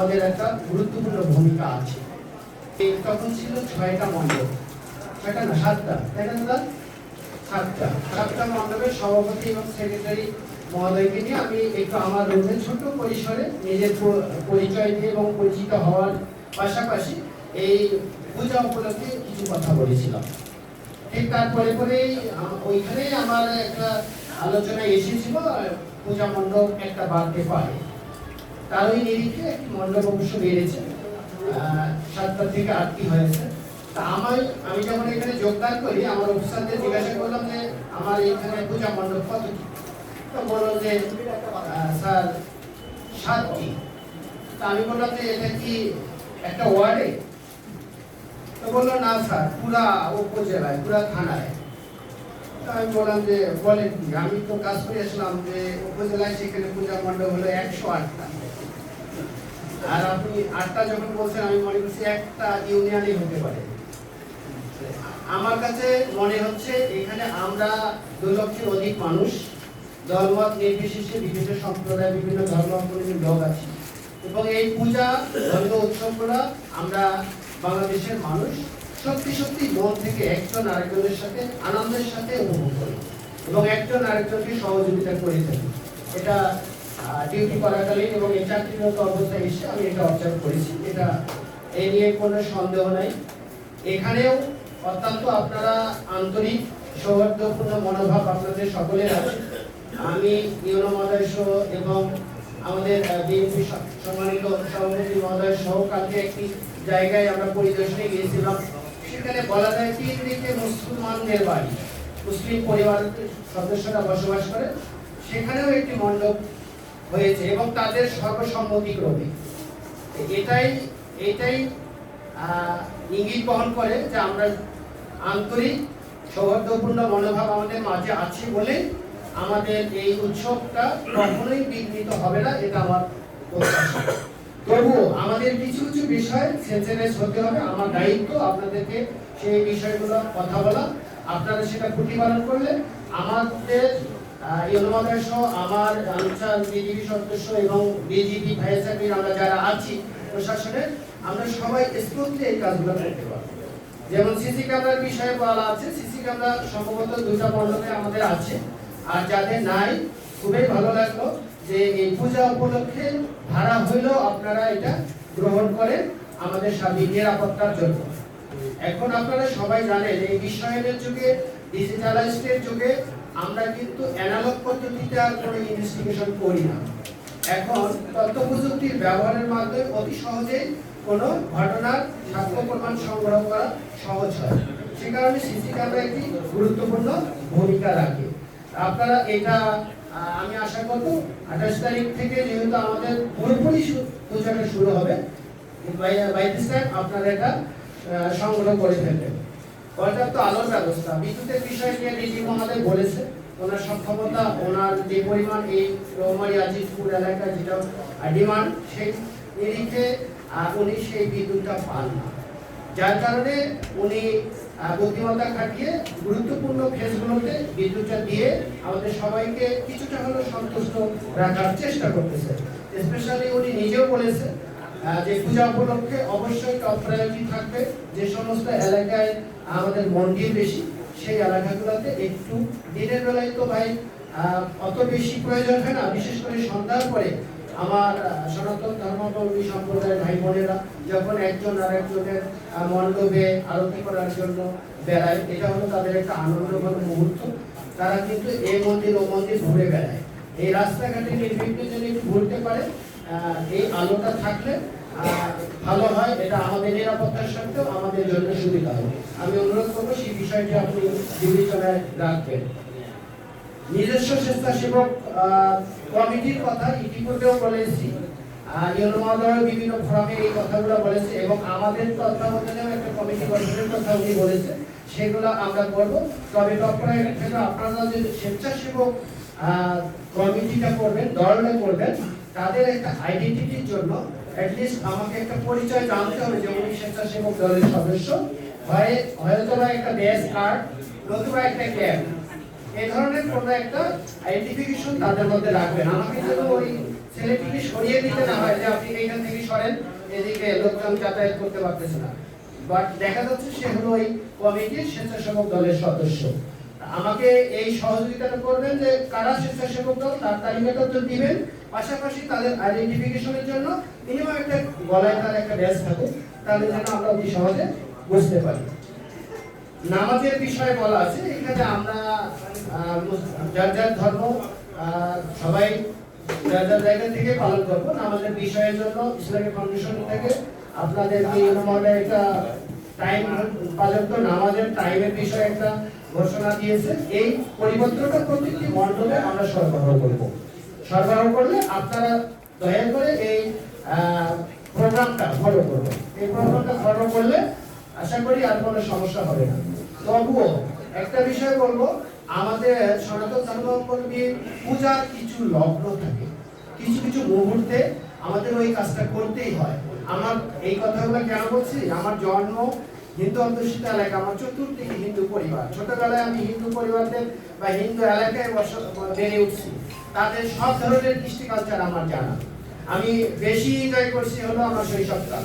আমাদের একটা গুরুত্বপূর্ণ ভূমিকা আছে। তখন ছিল ছয়টা মণ্ডপ। ছয়টা না, সাতটা। তাই না দাদা? সাতটা। সাতটা মণ্ডপের সভাপতি এবং সেক্রেটারি মহোদয়কে নিয়ে আমি একটু আমার রুমে ছোট পরিসরে নিজের পরিচয় দিয়ে এবং পরিচিত হওয়ার পাশাপাশি এই পূজা উপলক্ষে কিছু কথা বলেছিলাম। ঠিক তারপরে পরেই ওইখানেই আমার একটা আলোচনা এসেছিল পূজা মণ্ডপ একটা বাড়তে পারে। তার ওই নিরিখে একটি মণ্ডপ অবশ্য বেড়েছে। সাতটা থেকে আটটি হয়েছে। তা আমার আমি যখন এখানে যোগদান করি, আমার অফিসারদের জিজ্ঞাসা করলাম যে, আমার এখানে পূজা মণ্ডপ কত কি? তো বলল যে স্যার, সাতটি। তা আমি বললাম যে, এটা কি একটা ওয়ার্ডে? তো বলল, না, স্যার, পুরা উপজেলায়, পুরা থানায়। আমি বললাম যে, বলেন আমি তো কাজ করে আসলাম যে, উপজেলায় সেখানে পূজা মণ্ডপ হলো একশো আটটা। আর আপনি আটটা যখন বলছেন, আমি মনে করছি একটা ইউনিয়নই হতে পারে। আমার কাছে মনে হচ্ছে এখানে আমরা দু লক্ষের অধিক মানুষ, দলমত নির্বিশেষে বিভিন্ন সম্প্রদায়, বিভিন্ন ধর্মাবলম্বী লোক আছি। এবং এই পূজা, ধর্ম উৎসবগুলো আমরা বাংলাদেশের মানুষ সত্যি সত্যি মন থেকে একজন আরেকজনের সাথে, আনন্দের সাথে উপভোগ করি। এবং একজন আরেকজনকে সহযোগিতা করে থাকি। এটা ডিউটি করাকালীন এবং এই চাকরিরত অবস্থায় এসে আমি এটা অবজার্ভ করেছি। এটা এই নিয়ে কোনো সন্দেহ নাই। এখানেও অত্যন্ত আপনারা আন্তরিক, সৌহার্দ্যপূর্ণ মনোভাব আপনাদের সকলের আছে। আমি ইউনো মহোদয় সহ এবং আমাদের বিএনপি সম্মানিত সভাপতি মহোদয় সহ কালকে একটি জায়গায় আমরা পরিদর্শনে গিয়েছিলাম। সেখানে বলা যায় তিন দিকে মুসলমানদের বাড়ি। মুসলিম পরিবারের সদস্যরা বসবাস করে সেখানেও একটি মণ্ডপ হয়েছে এবং তাদের সর্বসম্মতিক্রমে। এটাই এটাই ইঙ্গিত বহন করে যে আমরা আন্তরিক, সৌহার্দ্যপূর্ণ মনোভাব আমাদের মাঝে আছে বলে আমাদের এই উৎসবটা কখনোই বিঘ্নিত হবে না, এটা আমার তবুও আমাদের কিছু কিছু বিষয় সেন্সিটাইজ হতে হবে, আমার দায়িত্ব আপনাদেরকে সেই বিষয়গুলো কথা বলা। আপনারা সেটা প্রতিপালন করলে আমাদের ইউনোমাদের সহ আমার আনসার বিজিবি সদস্য এবং বিজিবি ভাইস আমরা যারা আছি প্রশাসনের আমরা সবাই স্মুথলি এই কাজগুলো করতে পারব। যেমন সিসি ক্যামেরার বিষয়ে বলা আছে সিসি ক্যামেরা সম্ভবত দুটা মণ্ডপে আমাদের আছে। আর যাদের নাই, খুবই ভালো লাগল যে এই পূজা উপলক্ষে ভাড়া হইলেও আপনারা এটা গ্রহণ করেন আমাদের স্বাধীন নিরাপত্তার জন্য। এখন আপনারা সবাই জানেন, এই বিশ্বায়নের যুগে ডিজিটালাইজডের যুগে আমরা কিন্তু অ্যানালগ পদ্ধতিতে আর কোনো ইনভেস্টিগেশন করি না। এখন তথ্য প্রযুক্তির ব্যবহারের মাধ্যমে অতি সহজেই কোনো ঘটনার সাক্ষ্য প্রমাণ সংগ্রহ করা সহজ হয়। সে কারণে সিসি ক্যামেরা একটি গুরুত্বপূর্ণ ভূমিকা রাখে। আপনারা এটা আমি আশা করব আঠাশ তারিখ থেকে যেহেতু আমাদের পুরোপুরি পূজাটা শুরু হবে বাই দিস আপনারা এটা সংগ্রহ করে ফেলবেন। পর্যাপ্ত আলোর ব্যবস্থা। বিদ্যুতের বিষয় নিয়ে ডিজি মহোদয় বলেছে, ওনার সক্ষমতা, ওনার যে পরিমাণ এই রৌমারি আজিজপুর এলাকায় যেটা ডিমান্ড, সেই নিরিখে উনি সেই বিদ্যুৎটা পান না। যার কারণে উনি বুদ্ধিমত্তা খাটিয়ে গুরুত্বপূর্ণ ফেজগুলোতে বিদ্যুৎটা দিয়ে আমাদের সবাইকে কিছুটা হলেও সন্তুষ্ট রাখার চেষ্টা করতেছে। স্পেশালি উনি নিজেও বলেছে যে পূজা উপলক্ষে অবশ্যই টপ প্রায়োরিটি থাকবে। যে সমস্ত এলাকায় আমাদের মন্দির বেশি, সেই এলাকাগুলোতে একটু দিনের বেলায় তো ভাই অত বেশি প্রয়োজন হয় না। বিশেষ করে সন্ধ্যার পরে আমার সনাতন ধর্মাবলম্বী সম্প্রদায়ের ভাই বোনেরা যখন একজন আর একজনের মণ্ডপে আরতি করার জন্য বেড়ায়, এটা হলো তাদের একটা আনন্দময় মুহূর্ত। তারা কিন্তু এই মন্দির, ও মন্দির ঘুরে বেড়ায়। এই রাস্তাঘাটে নির্বিঘ্নে যদি ঘুরতে পারে এই আলোটা থাকলে ভালো হয় এটা আমাদের নিরাপত্তার সাথেও আমাদের জন্য সুবিধা হবে। আমি অনুরোধ করব সেই বিষয়টি আপনি বিবেচনায় রাখবেন। নিজস্ব স্বেচ্ছাসেবক কমিটির কথা ইতিপূর্বেও বলেছি। আহ, বিভিন্ন ফোরামে এই কথাগুলো বলেছে এবং আমাদের তত্ত্বাবধানেও একটা কমিটি গঠনের কথা উনি বলেছে সেগুলো আমরা করব। তবে থেকে আপনারা যে স্বেচ্ছাসেবক কমিটিটা করবেন দলটা করবেন তাদের একটা আইডেন্টিটির জন্য আমাকে একটা পরিচয় জানতে হবে যে উনি স্বেচ্ছাসেবক দলের সদস্য। হয় হয়তো বা একটা কার্ড, নতুবা একটা ক্যাব। এই ধরনের কোনো একটা আইডেন্টিফিকেশন তাদের মধ্যে রাখবেন। আমাকে যেন ওই ছেলেটিকে সরিয়ে দিতে না হয় যে আপনি এইখান থেকে সরেন, এদিকে লোকজন যাতায়াত করতে পারতেছে না। বাট দেখা যাচ্ছে সে হলো ওই কমিটির স্বেচ্ছাসেবক দলের সদস্য। আমাকে এই সহযোগিতাটা করবেন যে কারা স্বেচ্ছাসেবক দল, তার তালিকাটা তো দিবেন পাশাপাশি তাদের আইডেন্টিফিকেশনের জন্য মিনিমাম একটা গলায় তার একটা ব্যাস থাকে, তাহলে যেন আমরা অতি সহজে বুঝতে পারি। নামাজের বিষয়ে বলা আছে, এখানে আমরা যার যার ধর্ম সবাই যার যার জায়গা থেকে পালন করব। নামাজের বিষয়ের জন্য ইসলামিক ফাউন্ডেশন থেকে আপনাদেরকে মনে একটা টাইম পালন পর্যন্ত নামাজের টাইমের বিষয়ে একটা ঘোষণা দিয়েছে। এই পরিবর্তনটা প্রত্যেকটি মণ্ডলে আমরা সরবরাহ করব। সরবরাহ করলে আপনারা দয়া করে এই প্রোগ্রামটা ফলো করবেন এই প্রোগ্রামটা ফলো করলে আশা করি আর কোনো সমস্যা হবে না। তবুও একটা বিষয় বলব, আমাদের সনাতন ধর্মাবলম্বী পূজার কিছু লগ্ন থাকে, কিছু কিছু মুহূর্তে আমাদের ওই কাজটা করতেই হয়। আমার এই কথাগুলো কেন বলছি? আমার জন্ম হিন্দু অধ্যুষিত এলাকা, আমার চতুর্দিকে হিন্দু পরিবার। ছোটবেলায় আমি হিন্দু পরিবারদের বা হিন্দু এলাকায় বেড়ে উঠছি। তাদের সব ধরনের কৃষ্টি কালচার আমার জানা। আমি বেশি এনজয় করছি হলো আমার শৈশবকাল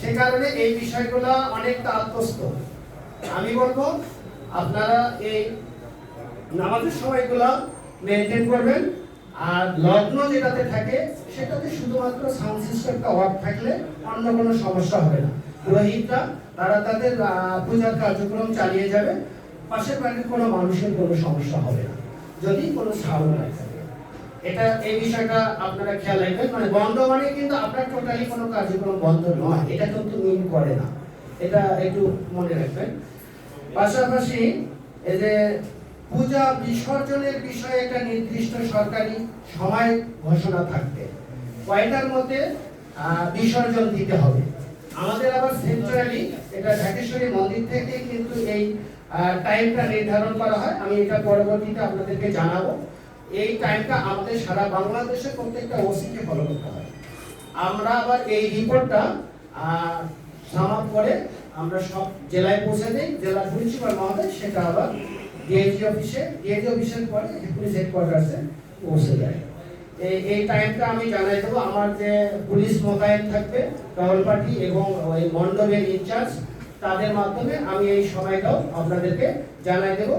সে কারণে এই বিষয়গুলো অনেকটা আত্মস্থ। আমি বলব, আপনারা এই নামাজের সময়গুলো মেনটেন করবেন। আর লগ্ন যেটাতে থাকে, সেটাতে শুধুমাত্র সাউন্ড সিস্টেমটা অফ থাকলে অন্য কোনো সমস্যা হবে না। পুরোহিতরা, তারা তাদের পূজার কার্যক্রম চালিয়ে যাবে। পাশের বাড়ির কোনো মানুষের কোনো সমস্যা হবে না। যদি কোনো সাউন্ড না থাকে। এটা, এই বিষয়টা আপনারা খেয়াল রাখবেন। মানে বন্ধ মানে কিন্তু আপনার টোটালি কোনো কার্যক্রম বন্ধ নয়। এটা কিন্তু মিন করে না। এটা একটু মনে রাখবেন। পাশাপাশি এই যে পূজা বিসর্জনের বিষয়ে একটা নির্দিষ্ট সরকারি সময় ঘোষণা থাকবে। কয়টার মধ্যে বিসর্জন দিতে হবে। আমাদের আবার সেন্ট্রালি এটা ঢাকেশ্বরী মন্দির থেকে কিন্তু এই টাইমটা নির্ধারণ করা হয়। আমি এটা পরবর্তীতে আপনাদেরকে জানাব। এই টাইমটা আমাদের সারা বাংলাদেশে প্রত্যেকটা ওসিকে ফলো করতে হয় আমরা আবার এই রিপোর্টটা সামাপ করে আমরা সব জেলায় পৌঁছে দিই জেলার প্রিন্সিপাল মহোদয়, সেটা আবার ডিআইজি অফিসে ডিআইজি অফিসের পরে পুলিশ হেডকোয়ার্টার্সে পৌঁছে যায় এই এই টাইমটা আমি জানাই দেবো। আমার যে পুলিশ মোতায়েন থাকবে, টহল পার্টি এবং ওই মণ্ডপের ইনচার্জ তাদের মাধ্যমে আমি এই সময়টাও আপনাদেরকে জানাই দেবো।